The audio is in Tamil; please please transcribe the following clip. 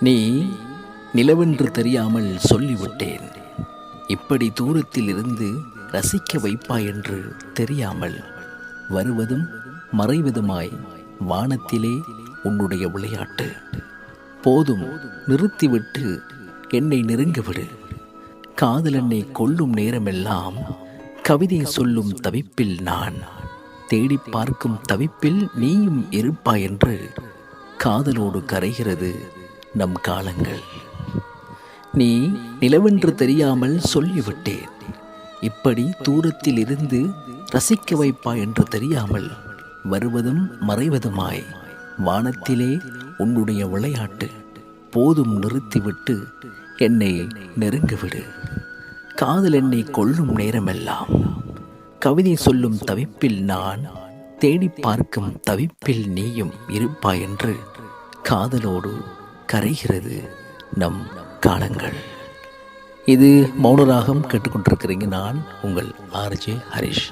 நீ நிலவென்று தெரியாமல் சொல்லிவிட்டேன். இப்படி தூரத்தில் இருந்து ரசிக்க வைப்பாய் என்று தெரியாமல் வருவதும் மறைவதுமாய் வானத்திலே உன்னுடைய விளையாட்டு. போதும் நிறுத்திவிட்டு என்னை நெருங்கிவிடு. காதல் என்னை கொல்லும் நேரமெல்லாம் கவிதை சொல்லும் தவிப்பில் நான். தேடி பார்க்கும் தவிப்பில் நீயும் இருப்பாய் என்று காதலோடு கரைகிறது நம் காலங்கள். நீ நிலவென்று தெரியாமல் சொல்லிவிட்டேன். இப்படி தூரத்தில் இருந்து ரசிக்க வைப்பாய் என்று தெரியாமல் வருவதும் மறைவதுமாய் வானத்திலே உன்னுடைய விளையாட்டு போதும் நிறுத்திவிட்டு என்னை நெருங்கிவிடு. காதல் என்னை கொல்லும் நேரமெல்லாம் கவிதை சொல்லும் தவிப்பில் நான் தேடி பார்க்கும் தவிப்பில் நீயும் இருப்பாய் என்று காதலோடு கரைகிறது நம் காலங்கள். இது மௌனராகம் கேட்டுக்கொண்டிருக்கிறீங்க நான் உங்கள் ஆர்ஜே ஹரிஷ்.